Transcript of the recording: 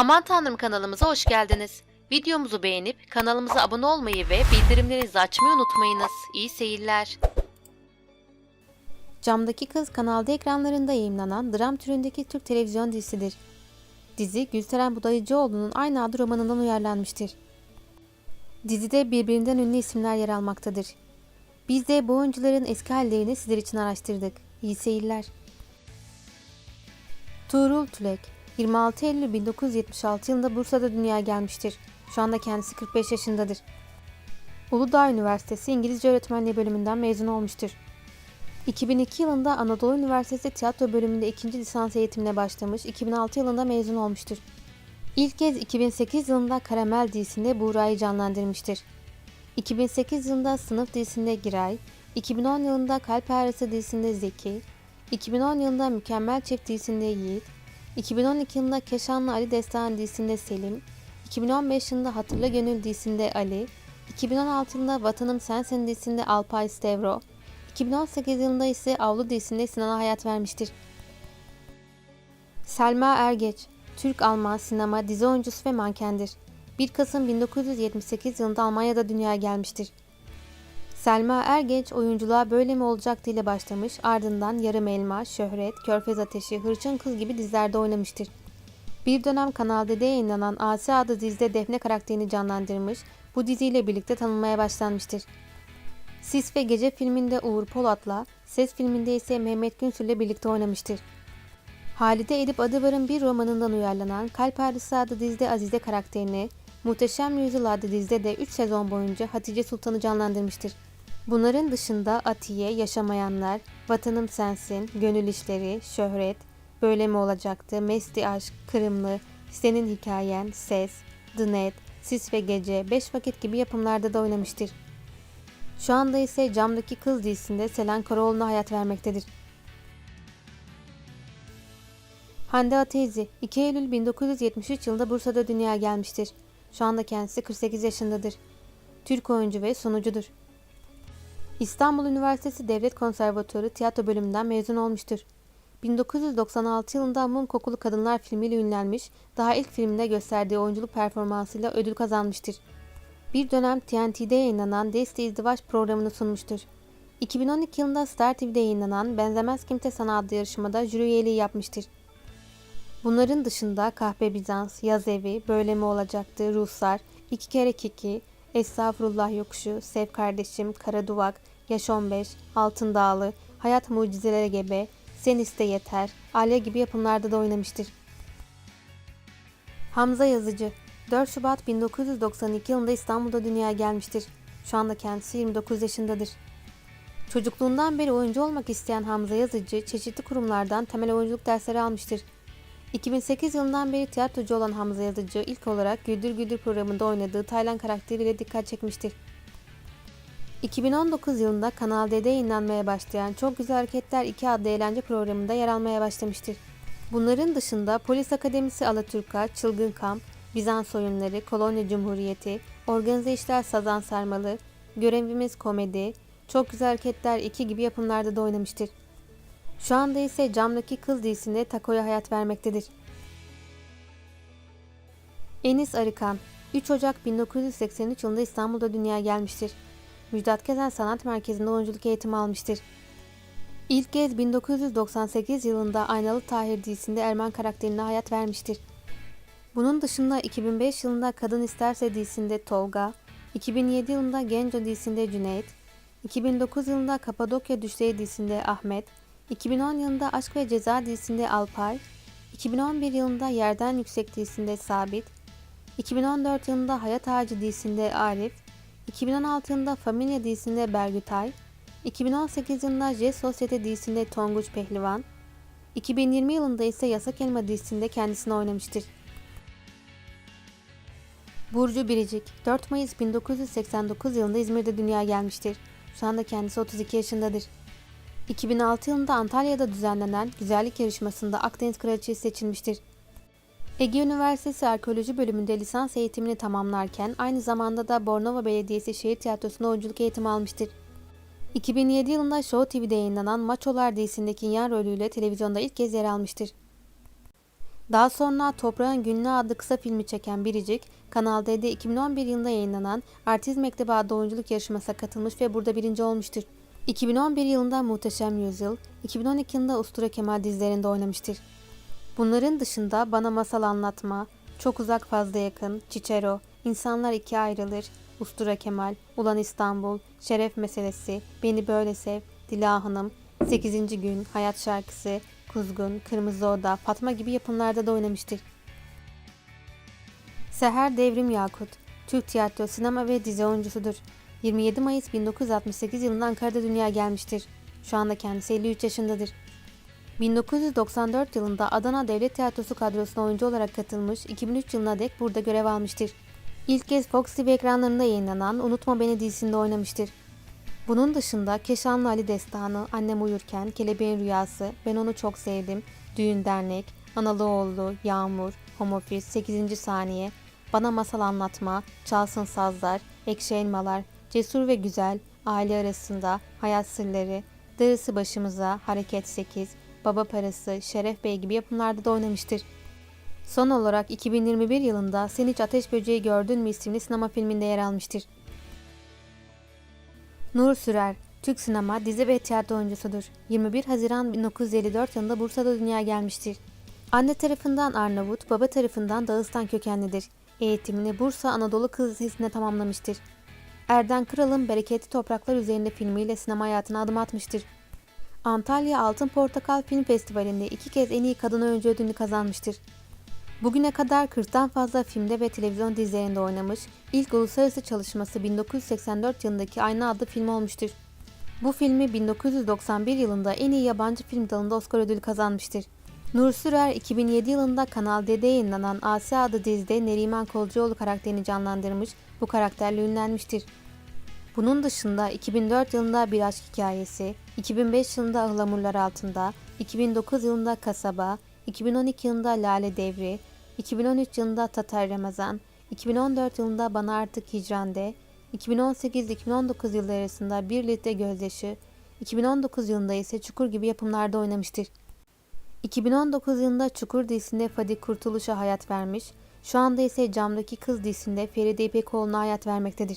Aman Tanrım kanalımıza hoş geldiniz. Videomuzu beğenip kanalımıza abone olmayı ve bildirimlerinizi açmayı unutmayınız. İyi seyirler. Camdaki Kız kanalda ekranlarında yayınlanan dram türündeki Türk televizyon dizisidir. Dizi Gülseren Budayıcıoğlu'nun aynı adı romanından uyarlanmıştır. Dizide birbirinden ünlü isimler yer almaktadır. Biz de bu oyuncuların eski hallerini sizler için araştırdık. İyi seyirler. Tuğrul Tülek 26 Eylül 1976 yılında Bursa'da dünyaya gelmiştir. Şu anda kendisi 45 yaşındadır. Uludağ Üniversitesi İngilizce Öğretmenliği bölümünden mezun olmuştur. 2002 yılında Anadolu Üniversitesi Tiyatro bölümünde ikinci lisans eğitimine başlamış, 2006 yılında mezun olmuştur. İlk kez 2008 yılında Karamel dizisinde Buğra'yı canlandırmıştır. 2008 yılında Sınıf dizisinde Giray, 2010 yılında Kalp Ağrısı dizisinde Zeki, 2010 yılında Mükemmel Çift dizisinde Yiğit, 2012 yılında Keşanlı Ali Destan dizisinde Selim, 2015 yılında Hatırla Gönül dizisinde Ali, 2016 yılında Vatanım Sensin dizisinde Alpay Stevro, 2018 yılında ise Avlu dizisinde Sinan'a hayat vermiştir. Selma Ergeç, Türk-Alman sinema dizi oyuncusu ve mankendir. 1 Kasım 1978 yılında Almanya'da dünyaya gelmiştir. Selma Ergenç oyunculuğa böyle mi olacaktı ile başlamış, ardından Yarım Elma, Şöhret, Körfez Ateşi, Hırçın Kız gibi dizilerde oynamıştır. Bir dönem Kanal D'de yayınlanan Asi adlı dizide Defne karakterini canlandırmış, bu diziyle birlikte tanınmaya başlanmıştır. Sis ve Gece filminde Uğur Polat'la, Ses filminde ise Mehmet Günsür'le birlikte oynamıştır. Halide Edip Adıvar'ın bir romanından uyarlanan Kalp Ağrısı adlı dizide Azize karakterini, Muhteşem Yüzyıl adlı dizide de 3 sezon boyunca Hatice Sultan'ı canlandırmıştır. Bunların dışında Atiye, Yaşamayanlar, Vatanım Sensin, Gönül İşleri, Şöhret, Böyle mi olacaktı, Mesti Aşk, Kırımlı, Senin Hikayen, Ses, The Net, Sis ve Gece, Beş Vakit gibi yapımlarda da oynamıştır. Şu anda ise Camdaki Kız dizisinde Selen Karaoğlu'na hayat vermektedir. Hande Atezi 2 Eylül 1973 yılında Bursa'da dünyaya gelmiştir. Şu anda kendisi 48 yaşındadır. Türk oyuncu ve sunucudur. İstanbul Üniversitesi Devlet Konservatuarı tiyatro bölümünden mezun olmuştur. 1996 yılında Mum Kokulu Kadınlar filmiyle ünlenmiş, daha ilk filminde gösterdiği oyunculuk performansıyla ödül kazanmıştır. Bir dönem TNT'de yayınlanan Desti İzdivaç programını sunmuştur. 2012 yılında Star TV'de yayınlanan Benzemez Kimse Sana adlı yarışmada jüri üyeliği yapmıştır. Bunların dışında Kahpe Bizans, Yaz Evi, Böyle mi olacaktı, Ruslar, İki Kere Kiki, Estağfurullah Yokuşu, Sev Kardeşim, Kara Duvak, Yaş 15, Altın Dağlı, Hayat Mucizelere Gebe, Sen İste Yeter, Alya gibi yapımlarda da oynamıştır. Hamza Yazıcı 4 Şubat 1992 yılında İstanbul'da dünyaya gelmiştir. Şu anda kendisi 29 yaşındadır. Çocukluğundan beri oyuncu olmak isteyen Hamza Yazıcı çeşitli kurumlardan temel oyunculuk dersleri almıştır. 2008 yılından beri tiyatrocu olan Hamza Yazıcı ilk olarak Güldür Güldür programında oynadığı Taylan karakteriyle dikkat çekmiştir. 2019 yılında Kanal D'de yayınlanmaya başlayan Çok Güzel Hareketler 2 adlı eğlence programında yer almaya başlamıştır. Bunların dışında Polis Akademisi Alaturka, Çılgın Kamp, Bizans Oyunları, Kolonya Cumhuriyeti, Organize İşler Sazan Sarmalı, Görevimiz Komedi, Çok Güzel Hareketler 2 gibi yapımlarda da oynamıştır. Şu anda ise Camdaki Kız dizisinde Tako'ya hayat vermektedir. Enis Arıkan 3 Ocak 1983 yılında İstanbul'da dünyaya gelmiştir. Müjdat Gezen Sanat Merkezi'nde oyunculuk eğitimi almıştır. İlk kez 1998 yılında Aynalı Tahir dizisinde Erman karakterine hayat vermiştir. Bunun dışında 2005 yılında Kadın İsterse dizisinde Tolga, 2007 yılında Genco dizisinde Cüneyt, 2009 yılında Kapadokya Düşleri dizisinde Ahmet, 2010 yılında Aşk ve Ceza dizisinde Alpay, 2011 yılında Yerden Yüksek dizisinde Sabit, 2014 yılında Hayat Ağacı dizisinde Arif, 2016 yılında Familia dizisinde Bergütay, 2018 yılında J Sosyete dizisinde Tonguç Pehlivan, 2020 yılında ise Yasak Elma dizisinde kendisini oynamıştır. Burcu Biricik 4 Mayıs 1989 yılında İzmir'de dünyaya gelmiştir. Şu anda kendisi 32 yaşındadır. 2006 yılında Antalya'da düzenlenen güzellik yarışmasında Akdeniz Kraliçesi seçilmiştir. Ege Üniversitesi Arkeoloji bölümünde lisans eğitimini tamamlarken aynı zamanda da Bornova Belediyesi Şehir Tiyatrosu'nda oyunculuk eğitimi almıştır. 2007 yılında Show TV'de yayınlanan Maçolar dizisindeki yan rolüyle televizyonda ilk kez yer almıştır. Daha sonra Toprağın Günlüğü adlı kısa filmi çeken Biricik, Kanal D'de 2011 yılında yayınlanan Artist Mektebi adlı oyunculuk yarışmasına katılmış ve burada birinci olmuştur. 2011 yılında Muhteşem Yüzyıl, 2012 yılında Ustura Kemal dizilerinde oynamıştır. Bunların dışında Bana Masal Anlatma, Çok Uzak Fazla Yakın, Çiçero, İnsanlar İki Ayrılır, Ustura Kemal, Ulan İstanbul, Şeref Meselesi, Beni Böyle Sev, Dila Hanım, 8. Gün, Hayat Şarkısı, Kuzgun, Kırmızı Oda, Fatma gibi yapımlarda da oynamıştır. Seher Devrim Yakut, Türk tiyatro, sinema ve dizi oyuncusudur. 27 Mayıs 1968 yılında Ankara'da dünyaya gelmiştir. Şu anda kendisi 53 yaşındadır. 1994 yılında Adana Devlet Tiyatrosu kadrosuna oyuncu olarak katılmış, 2003 yılına dek burada görev almıştır. İlk kez Fox TV ekranlarında yayınlanan Unutma Beni dizisinde oynamıştır. Bunun dışında Keşanlı Ali Destanı, Annem Uyurken, Kelebeğin Rüyası, Ben Onu Çok Sevdim, Düğün Dernek, Analı Oğlu, Yağmur, Home Office, 8. Saniye, Bana Masal Anlatma, Çalsın Sazlar, Ekşi Elmalar, Cesur ve Güzel, Aile Arasında, Hayat Sırları, Darısı Başımıza, Hareket 8, Baba Parası, Şeref Bey gibi yapımlarda da oynamıştır. Son olarak 2021 yılında Sen Hiç Ateş Böceği Gördün mü isimli sinema filminde yer almıştır. Nur Sürer, Türk sinema, dizi ve tiyatro oyuncusudur. 21 Haziran 1954 yılında Bursa'da dünyaya gelmiştir. Anne tarafından Arnavut, baba tarafından Dağıstan kökenlidir. Eğitimini Bursa Anadolu Kız Lisesi'nde tamamlamıştır. Erden Kral'ın Bereketli Topraklar üzerinde filmiyle sinema hayatına adım atmıştır. Antalya Altın Portakal Film Festivali'nde iki kez en iyi kadın oyuncu ödülünü kazanmıştır. Bugüne kadar 40'tan fazla filmde ve televizyon dizilerinde oynamış, ilk uluslararası çalışması 1984 yılındaki Ayna adlı film olmuştur. Bu filmi 1991 yılında en iyi yabancı film dalında Oscar ödülü kazanmıştır. Nur Sürer 2007 yılında Kanal D'de yayınlanan Asya adlı dizide Neriman Kolcuoğlu karakterini canlandırmış, bu karakterle ünlenmiştir. Bunun dışında 2004 yılında Bir Aşk Hikayesi, 2005 yılında Ihlamurlar Altında, 2009 yılında Kasaba, 2012 yılında Lale Devri, 2013 yılında Tatar Ramazan, 2014 yılında Bana Artık Hicrande, 2018-2019 yılları arasında Bir Litre Gözyaşı, 2019 yılında ise Çukur gibi yapımlarda oynamıştır. 2019 yılında Çukur dizisinde Fadik Kurtuluş'a hayat vermiş, şu anda ise Camdaki Kız dizisinde Feride İpekoğlu'na hayat vermektedir.